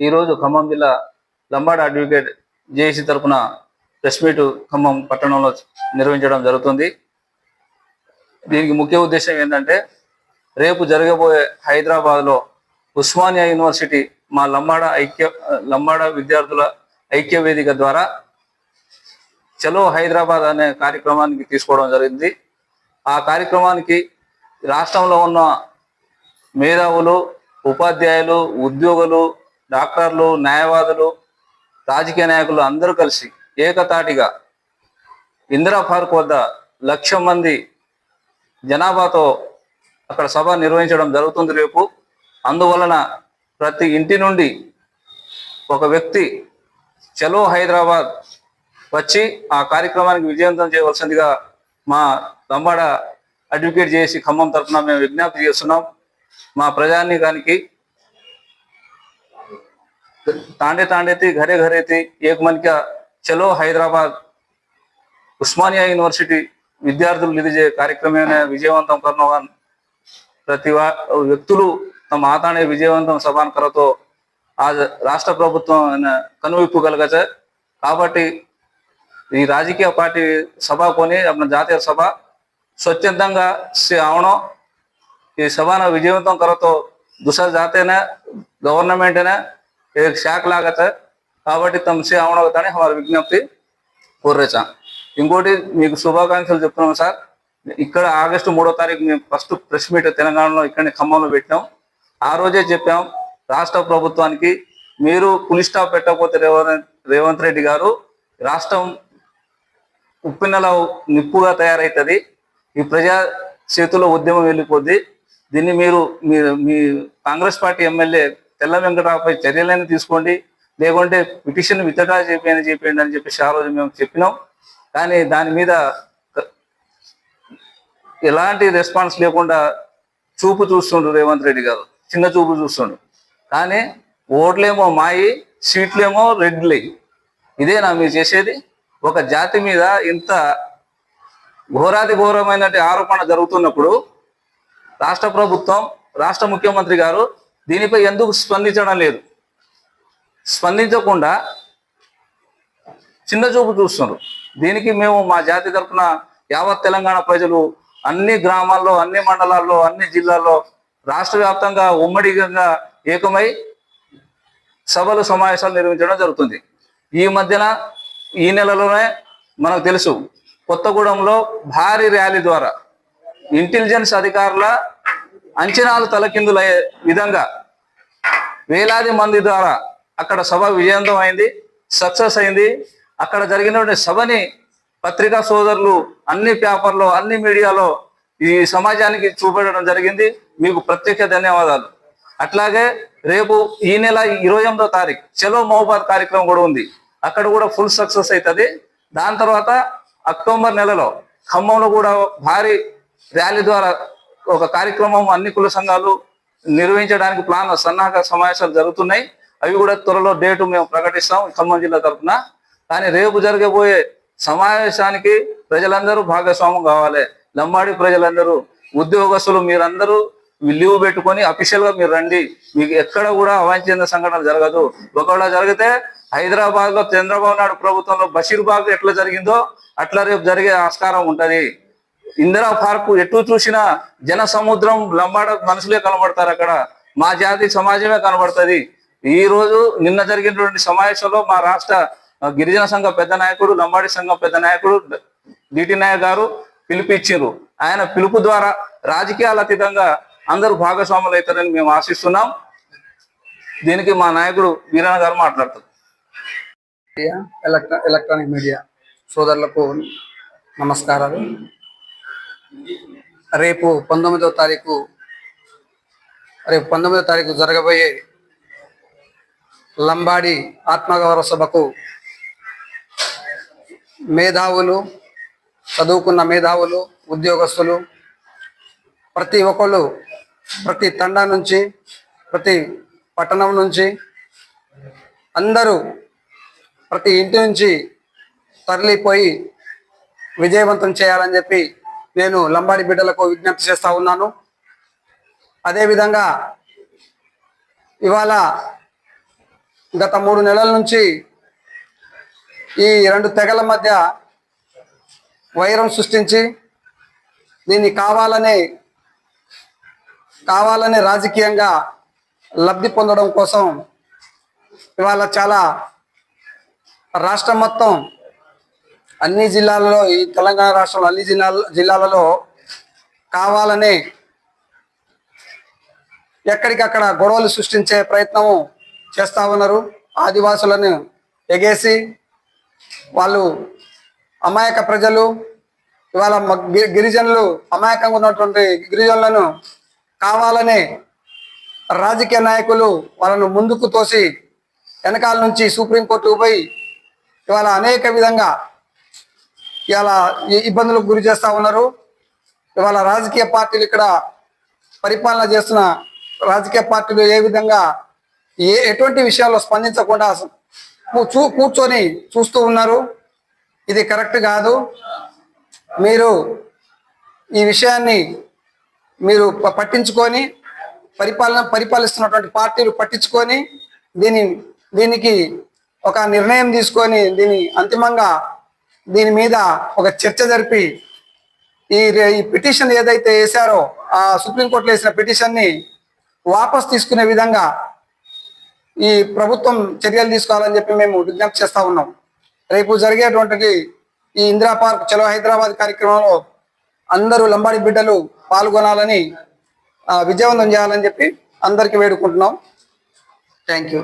ఈరోజు ఖమ్మం జిల్లా Lambada advocate JAC తరఫున ప్రెస్ మీట్ ఖమ్మం పట్టణంలో నిర్వహించడం జరుగుతుంది. దీనికి ముఖ్య ఉద్దేశం ఏంటంటే రేపు జరగబోయే హైదరాబాద్లో ఉస్మానియా యూనివర్సిటీ మా లంబాడ ఐక్య లంబాడ విద్యార్థుల ఐక్య వేదిక ద్వారా చలో హైదరాబాద్ అనే కార్యక్రమానికి తీసుకోవడం జరిగింది. ఆ కార్యక్రమానికి రాష్ట్రంలో ఉన్న మేధావులు ఉపాధ్యాయులు ఉద్యోగులు డాక్టర్లు న్యాయవాదులు రాజకీయ నాయకులు అందరూ కలిసి ఏకతాటిగా ఇందిరా పార్క్ వద్ద లక్ష మంది జనాభాతో అక్కడ సభ నిర్వహించడం జరుగుతుంది రేపు. అందువలన ప్రతి ఇంటి నుండి ఒక వ్యక్తి చలో హైదరాబాద్ వచ్చి ఆ కార్యక్రమానికి విజయవంతం చేయవలసిందిగా మా లంబాడ అడ్వకేట్ చేసి ఖమ్మం తరఫున మేము విజ్ఞప్తి చేస్తున్నాం. మా ప్రజానీకానికి तांडे तांडे थी घरे घरे थी एक मन क्या चलो హైదరాబాద్ ఉస్మానియా యూనివర్సిటీ విద్యార్థులు ఇది చే కార్యక్రమం విజయవంతం కర్నవాన్ ప్రతి వా- వ్యక్తులు తమ ఆతానే విజయవంతం సభాన్ కరతో ఆ రాష్ట్ర ప్రభుత్వం కనువిప్పు కలగచ కాబట్టి ఈ రాజకీయ పార్టీ సభ కొని మన జాతీయ సభ స్వచ్ఛందంగా से आवणो ఈ సభను విజయవంతం కరతో दूसरा जाते ना गवर्नमेंट है एक शाख लागत है కాబట్టి తమసే అవనవుతానే హమార విజ్ఞప్తి కోర్రేచా ఇంకోటి మీకు శుభాకాంక్షలు చెప్తున్నాం సార్ ఇక్కడ ఆగస్టు మూడో తారీఖు మేము ఫస్ట్ ప్రెస్ మీట్ తెలంగాణలో ఇక్కడనే ఖమ్మంలో పెట్టాం ఆ రోజే చెప్పాం రాష్ట్ర ప్రభుత్వానికి మీరు పులి స్టాప్ పెట్టకపోతే రేవంత్ రేవంత్ రెడ్డి గారు రాష్ట్రం ఉప్పినల నిప్పుగా తయారవుతుంది ఈ ప్రజా చేతిలో ఉద్యమం వెళ్ళిపోద్ది దీన్ని మీరు మీరు మీ కాంగ్రెస్ పార్టీ ఎమ్మెల్యే తెల్ల వెంకటరావుపై చర్యలైనా తీసుకోండి. లేకుంటే పిటిషన్ విత్డ్రా చేయండి చెప్పండి అని చెప్పేసి ఆ రోజు మేము చెప్పినాం. కానీ దాని మీద ఎలాంటి రెస్పాన్స్ లేకుండా చూపు చూస్తుండ్రు రేవంత్ రెడ్డి గారు. చిన్న చూపు చూస్తుండ్రు కానీ ఓట్లేమో మాయి సీట్లేమో రెడ్లే. ఇదేనా మీరు చేసేది. ఒక జాతి మీద ఇంత ఘోరాతి ఘోరమైనటువంటి ఆరోపణ జరుగుతున్నప్పుడు రాష్ట్ర ప్రభుత్వం రాష్ట్ర ముఖ్యమంత్రి గారు దీనిపై ఎందుకు స్పందించడం లేదు? స్పందించకుండా చిన్న చూపు చూస్తున్నారు. దీనికి మేము మా జాతి తరఫున యావత్ తెలంగాణ ప్రజలు అన్ని గ్రామాల్లో అన్ని మండలాల్లో అన్ని జిల్లాల్లో రాష్ట్ర వ్యాప్తంగా ఉమ్మడిగా ఏకమై సభలు సమావేశాలు నిర్వహించడం జరుగుతుంది. ఈ మధ్యన ఈ నెలలోనే మనకు తెలుసు కొత్తగూడెంలో భారీ ర్యాలీ ద్వారా ఇంటెలిజెన్స్ అధికారుల అంచనాలు తలకిందులయ్యే విధంగా వేలాది మంది ద్వారా అక్కడ సభ విజయంతం అయింది సక్సెస్ అయింది. అక్కడ జరిగినటువంటి సభని పత్రికా సోదరులు అన్ని పేపర్లో అన్ని మీడియాలో ఈ సమాజానికి చూపెట్టడం జరిగింది. మీకు ప్రత్యేక ధన్యవాదాలు. అట్లాగే రేపు ఈ నెల ఇరవై ఎనిమిదో తారీఖు చలో మహబాద్ కార్యక్రమం కూడా ఉంది. అక్కడ కూడా ఫుల్ సక్సెస్ అవుతుంది. దాని తర్వాత అక్టోబర్ నెలలో ఖమ్మంలో కూడా భారీ ర్యాలీ ద్వారా ఒక కార్యక్రమం అన్ని కుల సంఘాలు నిర్వహించడానికి ప్లాన్ సన్నాహక సమావేశాలు జరుగుతున్నాయి. అవి కూడా త్వరలో డేటు మేము ప్రకటిస్తాం ఖమ్మం జిల్లా తరఫున కానీ రేపు జరగబోయే సమావేశానికి ప్రజలందరూ భాగస్వామ్యం కావాలి. లంబాడి ప్రజలందరూ ఉద్యోగస్తులు మీరందరూ లీవ్ పెట్టుకొని అఫీషియల్గా మీరు రండి. మీకు ఎక్కడ కూడా అవాంఛనీయ సంఘటన జరగదు. ఒకవేళ జరిగితే హైదరాబాద్లో చంద్రబాబు నాయుడు ప్రభుత్వంలో బషీర్బాగ్ ఎట్లా జరిగిందో అట్లా రేపు జరిగే ఆస్కారం ఉంటది. ఇందిరా పార్క్ ఎటు చూసినా జన సముద్రం లంబాడ మనుషులే కనబడతారు అక్కడ. మా జాతి సమాజమే కనబడుతుంది. ఈ రోజు నిన్న జరిగినటువంటి సమావేశంలో మా రాష్ట్ర గిరిజన సంఘ పెద్ద నాయకుడు లంబాడి సంఘం పెద్ద నాయకుడు డిటి నాయక్ గారు పిలిపిచ్చిండ్రు ఆయన పిలుపు ద్వారా రాజకీయాల అతీతంగా అందరూ భాగస్వాములు అవుతారని మేము ఆశిస్తున్నాం. దీనికి మా నాయకుడు వీరన్న గారు మాట్లాడుతారు. ఎలక్ట్రా ఎలక్ట్రానిక్ మీడియా సోదరులకు నమస్కారాలు. రేపు పంతొమ్మిదవ తారీఖు రేపు పంతొమ్మిదవ తారీఖు జరగబోయే లంబాడి ఆత్మగౌరవ సభకు మేధావులు చదువుకున్న మేధావులు ఉద్యోగస్తులు ప్రతి ఒక్కళ్ళు ప్రతి తండా నుంచి ప్రతి పట్టణం నుంచి అందరూ ప్రతి ఇంటి నుంచి తరలిపోయి విజయవంతం చేయాలని చెప్పి నేను లంబాడి బిడ్డలకు విజ్ఞప్తి చేస్తా ఉన్నాను. అదేవిధంగా ఇవాళ గత మూడు నెలల నుంచి ఈ రెండు తెగల మధ్య వైరం సృష్టించి దీన్ని కావాలని కావాలనే రాజకీయంగా లబ్ధి పొందడం కోసం ఇవాళ చాలా రాష్ట్రం మొత్తం అన్ని జిల్లాలలో ఈ తెలంగాణ రాష్ట్రంలో అన్ని జిల్లాల జిల్లాలలో కావాలనే ఎక్కడికక్కడ గొడవలు సృష్టించే ప్రయత్నము చేస్తా ఉన్నారు. ఆదివాసులను ఎగేసి వాళ్ళు అమాయక ప్రజలు ఇవాళ గిరిజనులు అమాయకంగా ఉన్నటువంటి గిరిజనులను కావాలనే రాజకీయ నాయకులు వాళ్ళను ముందుకు తోసి వెనకాల నుంచి సుప్రీంకోర్టుకు పోయి ఇవాళ అనేక విధంగా ఇలా ఇబ్బందులకు గురి చేస్తూ ఉన్నారు. ఇవాళ రాజకీయ పార్టీలు ఇక్కడ పరిపాలన చేస్తున్న రాజకీయ పార్టీలు ఏ విధంగా ఏ ఎటువంటి విషయాల్లో స్పందించకుండా చూ కూర్చొని చూస్తూ ఉన్నారు. ఇది కరెక్ట్ కాదు. మీరు ఈ విషయాన్ని మీరు ప- పట్టించుకొని పరిపాలన పరిపాలిస్తున్నటువంటి పార్టీలు పట్టించుకొని దీని దీనికి ఒక నిర్ణయం తీసుకొని దీని అంతిమంగా దీని మీద ఒక చర్చ జరిపి ఈ ఈ పిటిషన్ ఏదైతే వేశారో ఆ సుప్రీంకోర్టులో వేసిన పిటిషన్ని వాపస్ తీసుకునే విధంగా ఈ ప్రభుత్వం చర్యలు తీసుకోవాలని చెప్పి మేము విజ్ఞప్తి చేస్తూ ఉన్నాం. రేపు జరిగేటువంటి ఈ ఇందిరా పార్క్ చలో హైదరాబాద్ కార్యక్రమంలో అందరూ లంబాడి బిడ్డలు పాల్గొనాలని విజయవంతం చేయాలని చెప్పి అందరికీ వేడుకుంటున్నాం. Thank you.